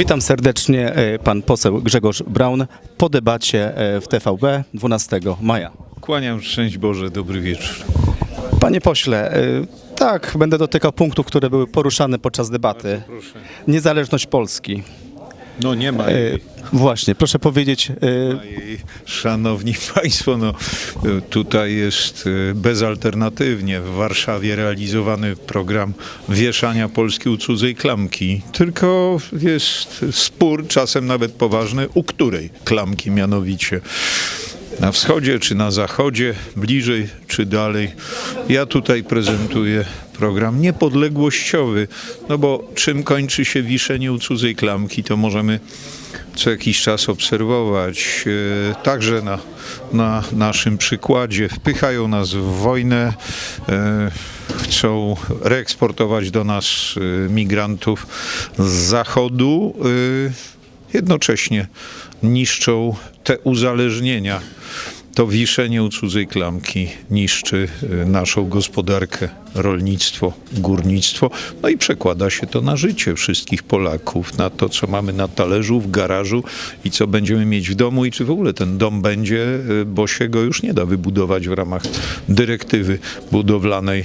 Witam serdecznie, e, pan poseł Grzegorz Braun po debacie e, w TVP 12 maja. Kłaniam szczęść Boże, dobry wieczór. Panie pośle, e, tak, będę dotykał punktów, które były poruszane podczas debaty. Niezależność Polski. No nie ma E, jej. Właśnie, proszę powiedzieć, e. Szanowni Państwo, no tutaj jest e, bezalternatywnie w Warszawie realizowany program wieszania Polski u cudzej klamki. Tylko jest spór, czasem nawet poważny, u której klamki mianowicie. Na wschodzie czy na zachodzie, bliżej czy dalej. Ja tutaj prezentuję program niepodległościowy, no bo czym kończy się wiszenie u cudzej klamki, to możemy co jakiś czas obserwować, e, także na, na naszym przykładzie. Wpychają nas w wojnę, e, chcą reeksportować do nas e, migrantów z zachodu, jednocześnie niszczą te uzależnienia. To wiszenie u cudzej klamki niszczy e, naszą gospodarkę, rolnictwo, górnictwo, no i przekłada się to na życie wszystkich Polaków, na to, co mamy na talerzu, w garażu i co będziemy mieć w domu i czy w ogóle ten dom będzie, e, bo się go już nie da wybudować w ramach dyrektywy budowlanej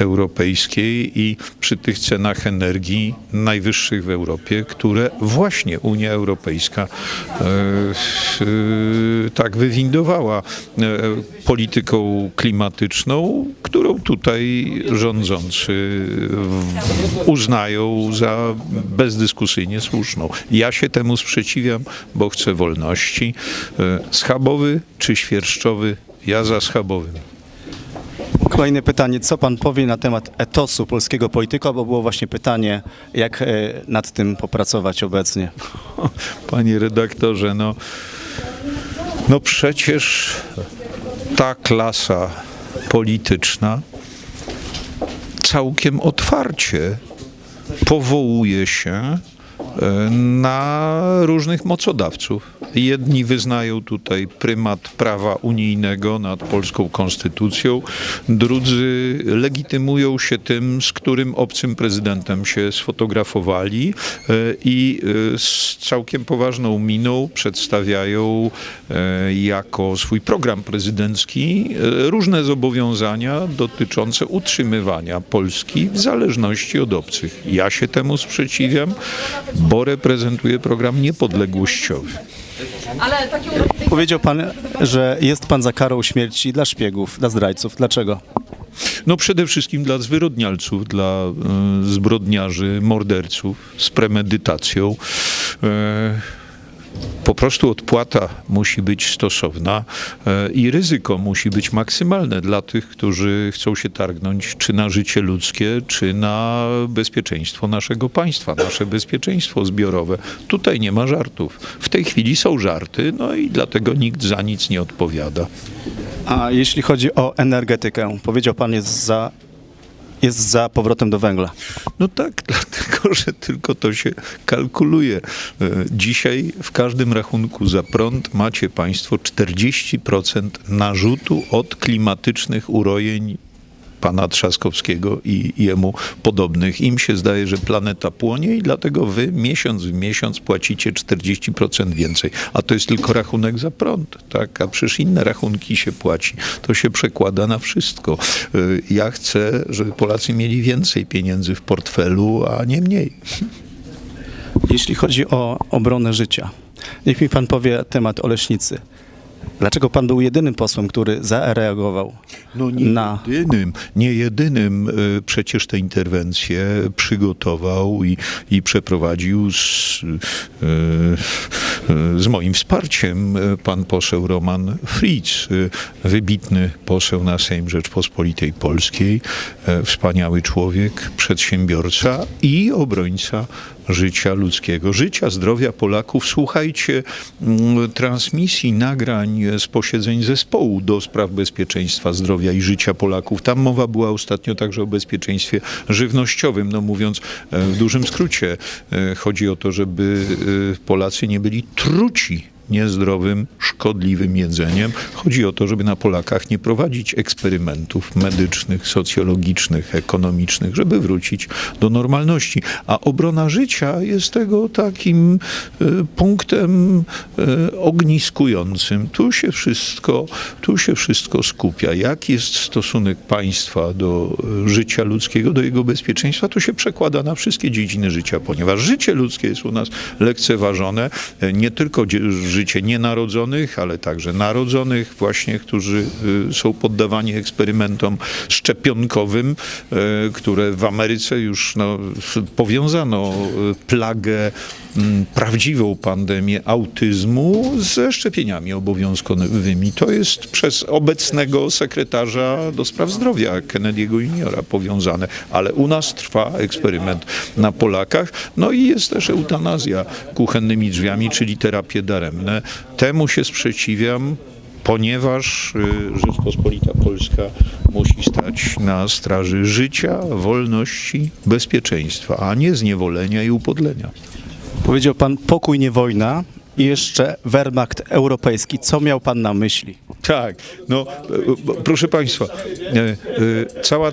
europejskiej i przy tych cenach energii najwyższych w Europie, które właśnie Unia Europejska e, e, tak wywindowała e, polityką klimatyczną, którą tutaj rządzący uznają za bezdyskusyjnie słuszną. Ja się temu sprzeciwiam, bo chcę wolności. Schabowy czy świerszczowy? Ja za schabowym. Kolejne pytanie, co pan powie na temat etosu polskiego polityka, bo było właśnie pytanie, jak e, nad tym popracować obecnie. Panie redaktorze, no, no przecież ta klasa polityczna całkiem otwarcie powołuje się e, na różnych mocodawców. Jedni wyznają tutaj prymat prawa unijnego nad polską konstytucją, drudzy legitymują się tym, z którym obcym prezydentem się sfotografowali e, i e, z całkiem poważną miną przedstawiają e, jako swój program prezydencki różne zobowiązania dotyczące utrzymywania Polski w zależności od obcych. Ja się temu sprzeciwiam, bo reprezentuję program niepodległościowy. Ale takie Powiedział pan, że jest pan za karą śmierci dla szpiegów, dla zdrajców. Dlaczego? No przede wszystkim dla zwyrodnialców, dla e, zbrodniarzy, morderców z premedytacją. E, po prostu odpłata musi być stosowna e, i ryzyko musi być maksymalne dla tych, którzy chcą się targnąć czy na życie ludzkie, czy na bezpieczeństwo naszego państwa, nasze bezpieczeństwo zbiorowe. Tutaj nie ma żartów. W tej chwili są żarty, no i dlatego nikt za nic nie odpowiada. A jeśli chodzi o energetykę, powiedział pan jest za, jest za powrotem do węgla. No tak, dlatego że tylko to się kalkuluje. E, Dzisiaj w każdym rachunku za prąd macie Państwo 40% narzutu od klimatycznych urojeń pana Trzaskowskiego i jemu podobnych. Im się zdaje, że planeta płonie i dlatego wy miesiąc w miesiąc płacicie 40% więcej. A to jest tylko rachunek za prąd, tak? A przecież inne rachunki się płaci. To się przekłada na wszystko. Y, Ja chcę, żeby Polacy mieli więcej pieniędzy w portfelu, a nie mniej. Jeśli chodzi o obronę życia, niech mi pan powie temat Oleśnicy. Dlaczego pan był jedynym posłem, który zareagował No nie na... jedynym, nie jedynym y, przecież te interwencje przygotował i, i przeprowadził z, y, y, z moim wsparciem pan poseł Roman Fritz, wybitny poseł na Sejm Rzeczpospolitej Polskiej, wspaniały człowiek, przedsiębiorca i obrońca życia ludzkiego, życia, zdrowia Polaków. Słuchajcie transmisji, nagrań z posiedzeń zespołu do spraw bezpieczeństwa, zdrowia i życia Polaków. Tam mowa była ostatnio także o bezpieczeństwie żywnościowym. No mówiąc e, w dużym skrócie, e, chodzi o to, żeby e, Polacy nie byli truci niezdrowym, szkodliwym jedzeniem. Chodzi o to, żeby na Polakach nie prowadzić eksperymentów medycznych, socjologicznych, ekonomicznych, żeby wrócić do normalności. A obrona życia jest tego takim e, punktem e, ogniskującym. Tu się wszystko, tu się wszystko skupia. Jak jest stosunek państwa do e, życia ludzkiego, do jego bezpieczeństwa, to się przekłada na wszystkie dziedziny życia, ponieważ życie ludzkie jest u nas lekceważone. Nie tylko życie nienarodzonych, ale także narodzonych właśnie, którzy e, są poddawani eksperymentom szczepionkowym, e, które w Ameryce już no, powiązano e, plagę m, prawdziwą pandemię autyzmu ze szczepieniami obowiązkowymi. To jest przez obecnego sekretarza do spraw zdrowia Kennedy'ego juniora powiązane, ale u nas trwa eksperyment na Polakach. No i jest też eutanazja kuchennymi drzwiami, czyli terapie daremne. Temu się sprzeciwiam ponieważ y, Rzeczpospolita Polska musi stać na straży życia, wolności, bezpieczeństwa, a nie zniewolenia i upodlenia. Powiedział pan pokój, nie wojna i jeszcze Wehrmacht europejski. Co miał pan na myśli? Tak, no proszę Państwa, e, e, cała,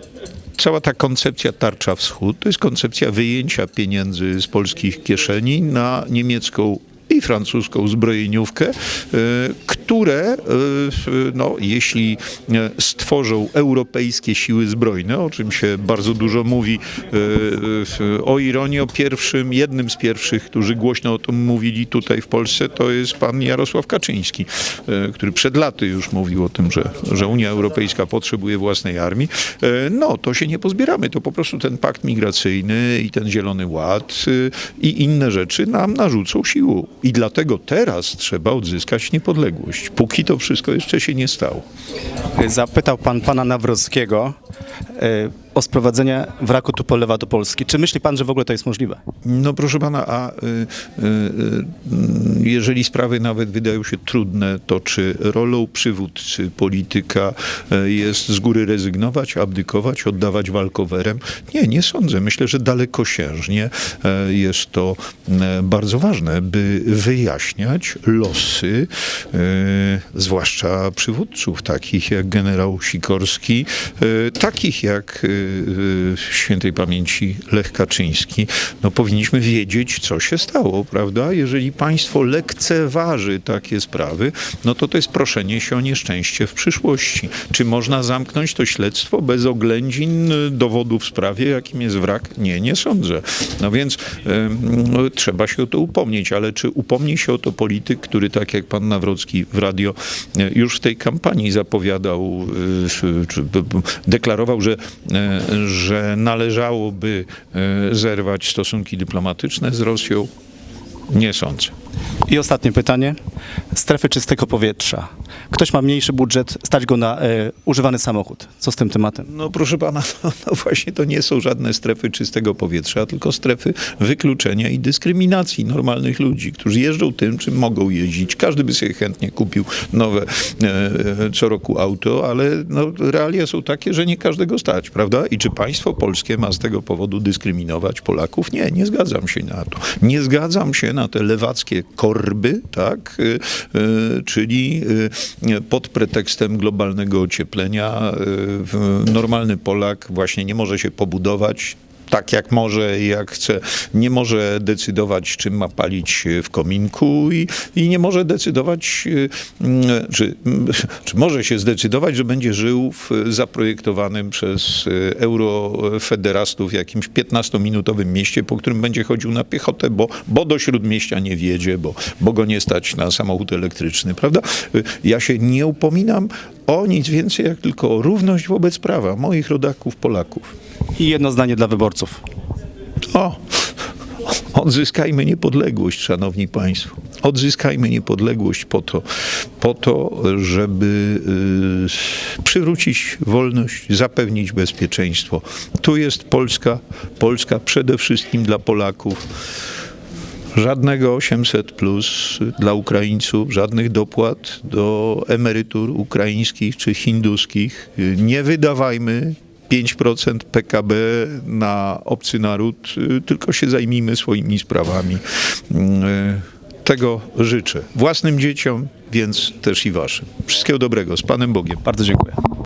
cała ta koncepcja tarcza wschód to jest koncepcja wyjęcia pieniędzy z polskich kieszeni na niemiecką i francuską zbrojeniówkę, e, które, e, no, jeśli e, stworzą europejskie siły zbrojne, o czym się bardzo dużo mówi, o ironii, o pierwszym, jednym z pierwszych, którzy głośno o tym mówili tutaj w Polsce, to jest pan Jarosław Kaczyński, który przed laty już mówił o tym, że, że Unia Europejska potrzebuje własnej armii. No, to się nie pozbieramy. To po prostu ten pakt migracyjny i ten Zielony Ład i inne rzeczy nam narzucą siłą. I dlatego teraz trzeba odzyskać niepodległość, póki to wszystko jeszcze się nie stało. Zapytał pan pana Nawrockiego o sprowadzenie wraku Tupolewa do Polski. Czy myśli pan, że w ogóle to jest możliwe? No proszę pana, a y, y, y, jeżeli sprawy nawet wydają się trudne, to czy rolą przywódcy polityka y, jest z góry rezygnować, abdykować, oddawać walkowerem? Nie, nie sądzę. Myślę, że dalekosiężnie y, jest to bardzo ważne, by wyjaśniać losy, zwłaszcza przywódców, takich jak generał Sikorski, takich jak y, y, świętej pamięci Lech Kaczyński. No powinniśmy wiedzieć, co się stało, prawda? Jeżeli państwo lekceważy takie sprawy, no to to jest proszenie się o nieszczęście w przyszłości. Czy można zamknąć to śledztwo bez oględzin y, dowodów w sprawie, jakim jest wrak? Nie, nie sądzę. No więc no, trzeba się o to upomnieć, ale czy upomni się o to polityk, który tak jak pan Nawrocki w radio już w tej kampanii zapowiadał, czy b- deklarował, że, y, że należałoby y, zerwać stosunki dyplomatyczne z Rosją? Nie sądzę. I ostatnie pytanie. Strefy czystego powietrza. Ktoś ma mniejszy budżet, stać go na e, używany samochód. Co z tym tematem? No proszę pana, no, no właśnie to nie są żadne strefy czystego powietrza, tylko strefy wykluczenia i dyskryminacji normalnych ludzi, którzy jeżdżą tym, czym mogą jeździć. Każdy by sobie chętnie kupił nowe e, e, co roku auto, ale no, realia są takie, że nie każdego stać, prawda? I czy państwo polskie ma z tego powodu dyskryminować Polaków? Nie, nie zgadzam się na to. Nie zgadzam się na te lewackie korby, tak? E, e, czyli e, pod pretekstem globalnego ocieplenia normalny Polak właśnie nie może się pobudować tak jak może i jak chce. Nie może decydować, czym ma palić w kominku i, i nie może decydować, e, mm, czy, mm, czy może się zdecydować, że będzie żył w zaprojektowanym przez e, eurofederastów jakimś 15-minutowym mieście, po którym będzie chodził na piechotę, bo, bo do śródmieścia nie wiedzie, bo, bo go nie stać na samochód elektryczny, prawda? E, Ja się nie upominam o nic więcej, jak tylko o równość wobec prawa moich rodaków Polaków. I jedno zdanie dla wyborców. O, odzyskajmy niepodległość, szanowni państwo. Odzyskajmy niepodległość po to, po to żeby y, przywrócić wolność, zapewnić bezpieczeństwo. Tu jest Polska, Polska przede wszystkim dla Polaków. Żadnego 800 plus dla Ukraińców, żadnych dopłat do emerytur ukraińskich czy hinduskich. Nie wydawajmy 5% PKB na obcy naród, y, tylko się zajmijmy swoimi sprawami. Y, tego życzę. Własnym dzieciom, więc też i waszym. Wszystkiego dobrego. Z Panem Bogiem. Bardzo dziękuję.